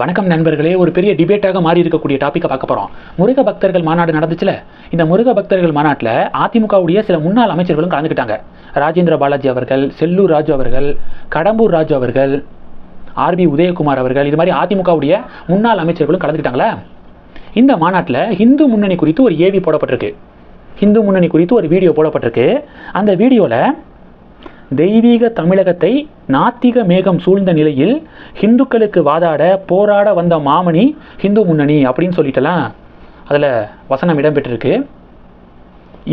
வணக்கம் நண்பர்களே ஒரு பெரிய டிபேட்டாக மாறி இருக்கக்கூடிய டாப்பிக்கை பார்க்க போகிறோம் முருக பக்தர்கள் மாநாடு நடந்துச்சுல? இந்த முருக பக்தர்கள் மாநாட்டில் அதிமுகவுடைய சில முன்னாள் அமைச்சர்களும் கலந்துக்கிட்டாங்க. ராஜேந்திர பாலாஜி அவர்கள் செல்லூர் ராஜு அவர்கள் கடம்பூர் ராஜு அவர்கள் ஆர்பி உதயகுமார் அவர்கள் இது மாதிரி அதிமுகவுடைய முன்னாள் அமைச்சர்களும் கலந்துக்கிட்டாங்களா? இந்த மாநாட்டில் ஹிந்து முன்னணி குறித்து ஒரு ஏவி போடப்பட்டிருக்கு. ஹிந்து முன்னணி குறித்து ஒரு வீடியோ போடப்பட்டிருக்கு. அந்த வீடியோவில் தெய்வீக தமிழகத்தை நாத்திக மேகம் சூழ்ந்த நிலையில் ஹிந்துக்களுக்கு வாதாட போராட வந்த மாமணி ஹிந்து முன்னணி அப்படின்னு சொல்லிட்டுலாம். அதில் வசனம் இடம்பெற்றிருக்கு.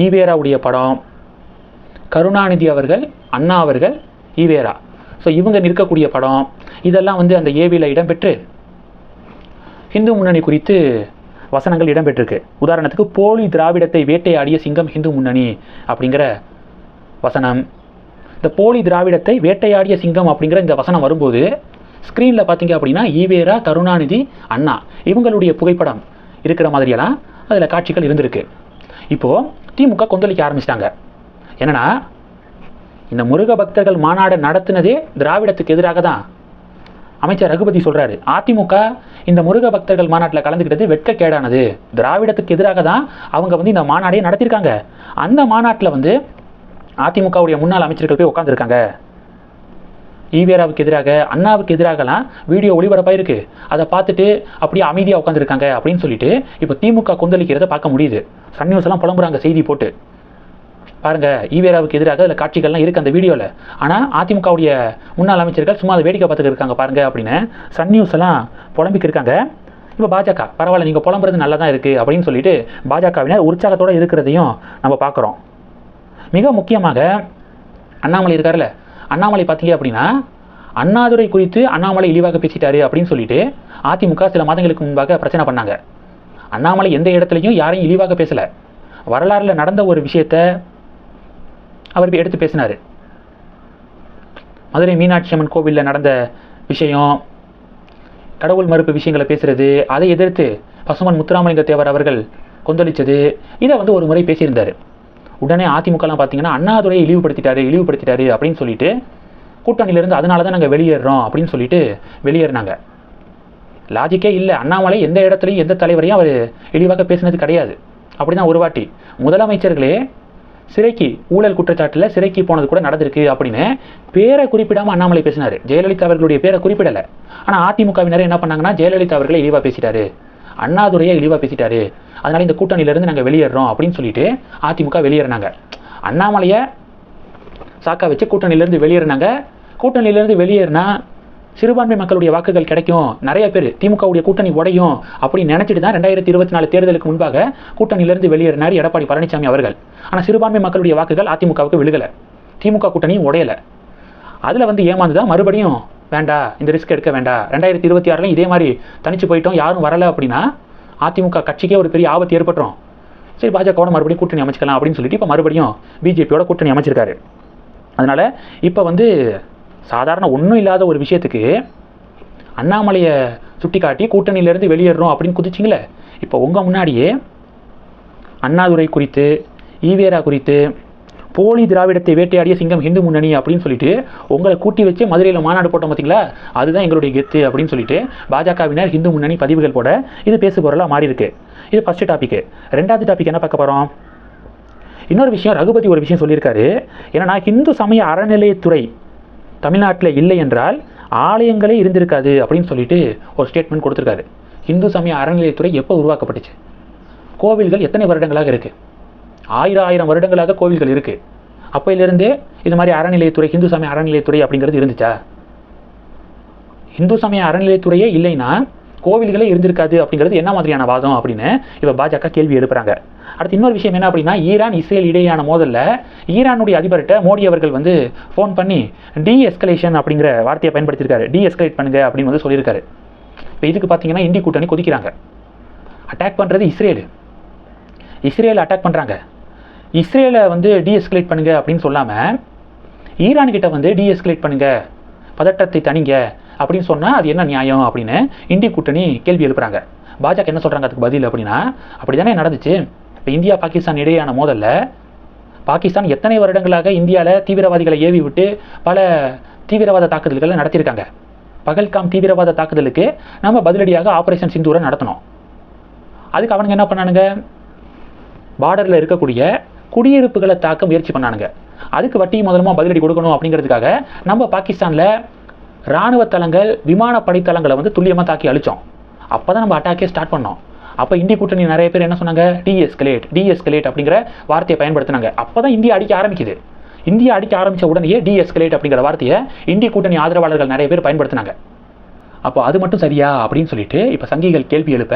ஈவேராவுடைய படம் கருணாநிதி அவர்கள் அண்ணா அவர்கள் ஈவேரா. ஸோ இவங்க நிற்கக்கூடிய படம் இதெல்லாம் வந்து அந்த ஏவியில் இடம்பெற்று ஹிந்து முன்னணி குறித்து வசனங்கள் இடம்பெற்றிருக்கு. உதாரணத்துக்கு போலி திராவிடத்தை வேட்டையாடிய சிங்கம் ஹிந்து முன்னணி அப்படிங்கிற வசனம். இந்த போலி திராவிடத்தை வேட்டையாடிய சிங்கம் அப்படிங்கிற இந்த வசனம் வரும்போது ஸ்க்ரீனில் பார்த்தீங்க அப்படின்னா ஈவேரா கருணாநிதி அண்ணா இவங்களுடைய புகைப்படம் இருக்கிற மாதிரியெல்லாம் அதில் காட்சிகள் இருந்திருக்கு. இப்போது திமுக கொந்தளிக்க ஆரம்பிச்சிட்டாங்க. என்னென்னா இந்த முருக பக்தர்கள் மாநாடு நடத்தினதே திராவிடத்துக்கு எதிராக தான். அமைச்சர் ரகுபதி சொல்கிறாரு அதிமுக இந்த முருக பக்தர்கள் மாநாட்டில் கலந்துக்கிட்டது வெட்கக்கேடானது. திராவிடத்துக்கு எதிராக தான் அவங்க வந்து இந்த மாநாடையே நடத்தியிருக்காங்க. அந்த மாநாட்டில் வந்து அதிமுகவுடைய முன்னாள் அமைச்சர்கள் போய் உட்காந்துருக்காங்க ஈவேராவுக்கு எதிராக அண்ணாவுக்கு எதிராகலாம் வீடியோ ஒளிபரப்பாயிருக்கு அதை பார்த்துட்டு அப்படியே அமைதியாக உட்காந்துருக்காங்க அப்படின்னு சொல்லிட்டு இப்போ திமுக கொந்தளிக்கிறத பார்க்க முடியுது. சன் நியூஸ் எல்லாம் புலம்புறாங்க செய்தி போட்டு. பாருங்க ஈவேராவுக்கு எதிராக அதில் காட்சிகள்லாம் இருக்குது அந்த வீடியோவில் ஆனால் அதிமுகவுடைய முன்னாள் அமைச்சர்கள் சும்மா அதை வேடிக்கை பார்த்துட்டு இருக்காங்க பாருங்க அப்படின்னு சன் நியூஸ் எல்லாம் புலம்பிக்கிருக்காங்க இப்போ பாஜக பரவாயில்ல நீங்கள் புலம்புறது நல்லா தான் இருக்குது அப்படின்னு சொல்லிட்டு பாஜகவினர் உற்சாகத்தோடு இருக்கிறதையும் நம்ம பார்க்குறோம். மிக முக்கியமாக அண்ணாமலை இருக்கார்ல அண்ணாமலை பார்த்தீங்க அப்படின்னா அண்ணாதுரை குறித்து அண்ணாமலை இழிவாக பேசிட்டாரு அப்படின்னு சொல்லிட்டு அதிமுக சில மாதங்களுக்கு முன்பாக பிரச்சனை பண்ணாங்க. அண்ணாமலை எந்த இடத்துலையும் யாரையும் இழிவாக பேசலை. வரலாறுல நடந்த ஒரு விஷயத்த அவர் எடுத்து பேசினார். மதுரை மீனாட்சி அம்மன் கோவிலில் நடந்த விஷயம் கடவுள் மறுப்பு விஷயங்களை பேசுறது அதை எதிர்த்து பசுமன் முத்துராமலிங்க தேவர் அவர்கள் கொந்தளித்தது இதை வந்து ஒரு முறை பேசியிருந்தார். உடனே அதிமுகலாம் பார்த்தீங்கன்னா அண்ணாதுரையை இழிவுபடுத்திட்டாரு இழிவுபடுத்திட்டாரு அப்படின்னு சொல்லிட்டு கூட்டணியிலேருந்து அதனால தான் நாங்கள் வெளியேறோம் அப்படின்னு சொல்லிட்டு வெளியேறினாங்க. லாஜிக்கே இல்லை. அண்ணாமலை எந்த இடத்துலையும் எந்த தலைவரையும் அவர் இழிவாக பேசினது கிடையாது. அப்படி தான் ஒரு வாட்டி. முதலமைச்சர்களே சிறைக்கு ஊழல் குற்றச்சாட்டில் சிறைக்கு போனது கூட நடந்திருக்கு அப்படின்னு பேரை குறிப்பிடாமல் அண்ணாமலை பேசினார். ஜெயலலிதா அவர்களுடைய பேரை குறிப்பிடலை. ஆனால் அதிமுகவினர் என்ன பண்ணாங்கன்னா ஜெயலலிதா அவர்களை இழிவாக பேசிட்டாரு. அண்ணாதுரையை இழிவாக பேசிட்டாரு. அதனால இந்த கூட்டணியிலேருந்து நாங்கள் வெளியேறோம் அப்படின்னு சொல்லிட்டு அதிமுக வெளியேறினாங்க. அண்ணாமலையை சாக்கா வச்சு கூட்டணியிலேருந்து வெளியேறினாங்க. கூட்டணியிலேருந்து வெளியேறினா சிறுபான்மை மக்களுடைய வாக்குகள் கிடைக்கும். நிறைய பேர் திமுகவுடைய கூட்டணி உடையும் அப்படின்னு நினைச்சிட்டு தான் ரெண்டாயிரத்தி இருபத்தி நாலு தேர்தலுக்கு முன்பாக கூட்டணியிலிருந்து வெளியேறினார் எடப்பாடி பழனிசாமி அவர்கள். ஆனால் சிறுபான்மை மக்களுடைய வாக்குகள் அதிமுகவுக்கு விழுகலை. திமுக கூட்டணியும் உடையலை. அதில் வந்து ஏமாந்து தான் மறுபடியும் வேண்டாம் இந்த ரிஸ்க் எடுக்க வேண்டாம் ரெண்டாயிரத்தி இருபத்தி ஆறுலையும் இதே மாதிரி தனிச்சு போயிட்டோம் யாரும் வரலை அப்படின்னா அதிமுக கட்சிக்கே ஒரு பெரிய ஆபத்து ஏற்பட்டுரும். சரி பாஜகவோட மறுபடியும் கூட்டணி அமைச்சிக்கலாம் அப்படின்னு சொல்லிட்டு இப்போ மறுபடியும் பிஜேபியோட கூட்டணி அமைச்சிருக்காரு. அதனால் இப்போ வந்து சாதாரண ஒன்றும் இல்லாத ஒரு விஷயத்துக்கு அண்ணாமலையை சுட்டி காட்டி கூட்டணியிலேருந்து வெளியேறோம் அப்படின்னு குதிச்சிங்களே. இப்போ உங்கள் முன்னாடியே அண்ணாதுரை குறித்து ஈவேரா குறித்து போலி திராவிடத்தை வேட்டையாடிய சிங்கம் ஹிந்து முன்னணி அப்படின்னு சொல்லிட்டு உங்களை கூட்டி வச்சு மதுரையில் மாநாடு போட்டோம் பார்த்தீங்களா அதுதான் எங்களுடைய கெத்து அப்படின்னு சொல்லிட்டு பாஜகவினர் ஹிந்து முன்னணி பதிவுகள் போட இது பேசு பொருளாக மாறி இருக்கு. இது ஃபஸ்ட்டு டாபிக் ரெண்டாவது டாபிக் என்ன பார்க்க போகிறோம் இன்னொரு விஷயம் ரகுபதி ஒரு விஷயம் சொல்லியிருக்காரு. என்னன்னா ஹிந்து சமய அறநிலையத்துறை தமிழ்நாட்டில் இல்லை என்றால் ஆலயங்களே இருந்திருக்காது அப்படின்னு சொல்லிட்டு ஒரு ஸ்டேட்மெண்ட் கொடுத்துருக்காரு. இந்து சமய அறநிலையத்துறை எப்போ உருவாக்கப்பட்டுச்சு? கோவில்கள் எத்தனை வருடங்களாக இருக்குது ஆயிரம் ஆயிரம் வருடங்களாக கோவில்கள் இருக்குது அப்பையிலிருந்தே இது மாதிரி அறநிலையத்துறை இந்து சமய அறநிலையத்துறை அப்படிங்கிறது இருந்துச்சா? இந்து சமய அறநிலையத்துறையே இல்லைன்னா கோவில்களே இருந்திருக்காது அப்படிங்கிறது என்ன மாதிரியான வாதம் அப்படின்னு இப்போ பாஜக கேள்வி எழுப்புறாங்க. அடுத்து இன்னொரு விஷயம் என்ன அப்படின்னா ஈரான் இஸ்ரேல் இடையேயான மோதலில் ஈரானுடைய அதிபர்கிட்ட மோடி அவர்கள் வந்து ஃபோன் பண்ணி டி எஸ்கலேஷன் அப்படிங்கிற வார்த்தையை பயன்படுத்தியிருக்காரு. டி எஸ்கலேட் பண்ணுங்க அப்படின்னு வந்து சொல்லியிருக்காரு. இப்போ இதுக்கு பார்த்தீங்கன்னா இந்தி கூட்டணி கொதிக்கிறாங்க. அட்டாக் பண்ணுறது இஸ்ரேலு. இஸ்ரேல் அட்டாக் பண்ணுறாங்க இஸ்ரேலை வந்து டீஎஸ்கலேட் பண்ணுங்க அப்படின்னு சொல்லாமல் ஈரான் கிட்ட வந்து டீஎஸ்கலேட் பண்ணுங்க பதட்டத்தை தணிங்க அப்படின்னு சொன்னால் அது என்ன நியாயம் அப்படின்னு இந்திய கூட்டணி கேள்வி எழுப்புறாங்க. பாஜக என்ன சொல்கிறாங்க அதுக்கு பதில் அப்படின்னா அப்படி தானே நடந்துச்சு. இப்போ இந்தியா பாகிஸ்தான் இடையேயான மோதலில் பாகிஸ்தான் எத்தனை வருடங்களாக இந்தியாவில் தீவிரவாதிகளை ஏவி விட்டு பல தீவிரவாத தாக்குதல்களை நடத்தியிருக்காங்க. பகல்காம் தீவிரவாத தாக்குதலுக்கு நம்ம பதிலடியாக ஆப்ரேஷன் சிந்தூரை நடத்தினோம் அதுக்கு அவனுங்க என்ன பண்ணானுங்க? பார்டரில் இருக்கக்கூடிய குடியிருப்புகளை தாக்க முயற்சி பண்ணானுங்க. அதுக்கு வட்டியும் முதலமாக பதிலடி கொடுக்கணும் அப்படிங்கிறதுக்காக நம்ம பாகிஸ்தானில் இராணுவ தளங்கள் விமானப்படை தளங்களை வந்து துல்லியமாக தாக்கி அழிச்சோம். அப்போ தான் நம்ம அட்டாக்கே ஸ்டார்ட் பண்ணோம். அப்போ இந்திய கூட்டணி நிறைய பேர் என்ன சொன்னாங்க? டிஎஸ்கலேட் டிஎஸ்கலேட் அப்படிங்கிற வார்த்தையை பயன்படுத்தினாங்க. அப்போ தான் இந்தியா அடிக்க ஆரம்பிக்குது. இந்தியா அடிக்க ஆரம்பித்த உடனேயே டிஎஸ்கலேட் அப்படிங்கிற வார்த்தையை இந்திய கூட்டணி ஆதரவாளர்கள் நிறைய பேர் பயன்படுத்தினாங்க. அப்போ அது மட்டும் சரியா அப்படின்னு சொல்லிட்டு இப்போ சங்கிகள் கேள்வி எழுப்ப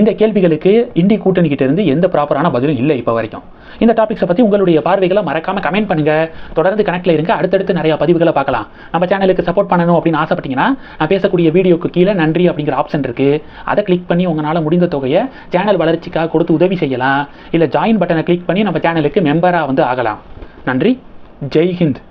இந்த கேள்விகளுக்கு இந்தி கூட்டணிக்கிட்ட இருந்து எந்த ப்ராப்பரான பதிலும் இல்லை இப்போ வரைக்கும். இந்த டாபிக்ஸை பற்றி உங்களுடைய பார்வைகளை மறக்காம கமெண்ட் பண்ணுங்க. தொடர்ந்து கனெக்டில் இருங்க. அடுத்தடுத்து நிறைய பதிவுகளை பார்க்கலாம். நம்ம சேனலுக்கு சப்போர்ட் பண்ணணும் அப்படின்னு ஆசைப்பட்டீங்கன்னா நான் பேசக்கூடிய வீடியோக்கு கீழே நன்றி அப்படிங்கிற ஆப்ஷன் இருக்கு. அதை கிளிக் பண்ணி உங்களால் முடிந்த தொகையை சேனல் வளர்ச்சிக்காக கொடுத்து உதவி செய்யலாம். இல்லை ஜாயின் பட்டனை கிளிக் பண்ணி நம்ம சேனலுக்கு மெம்பராக வந்து ஆகலாம். நன்றி. ஜெய் ஹிந்த்.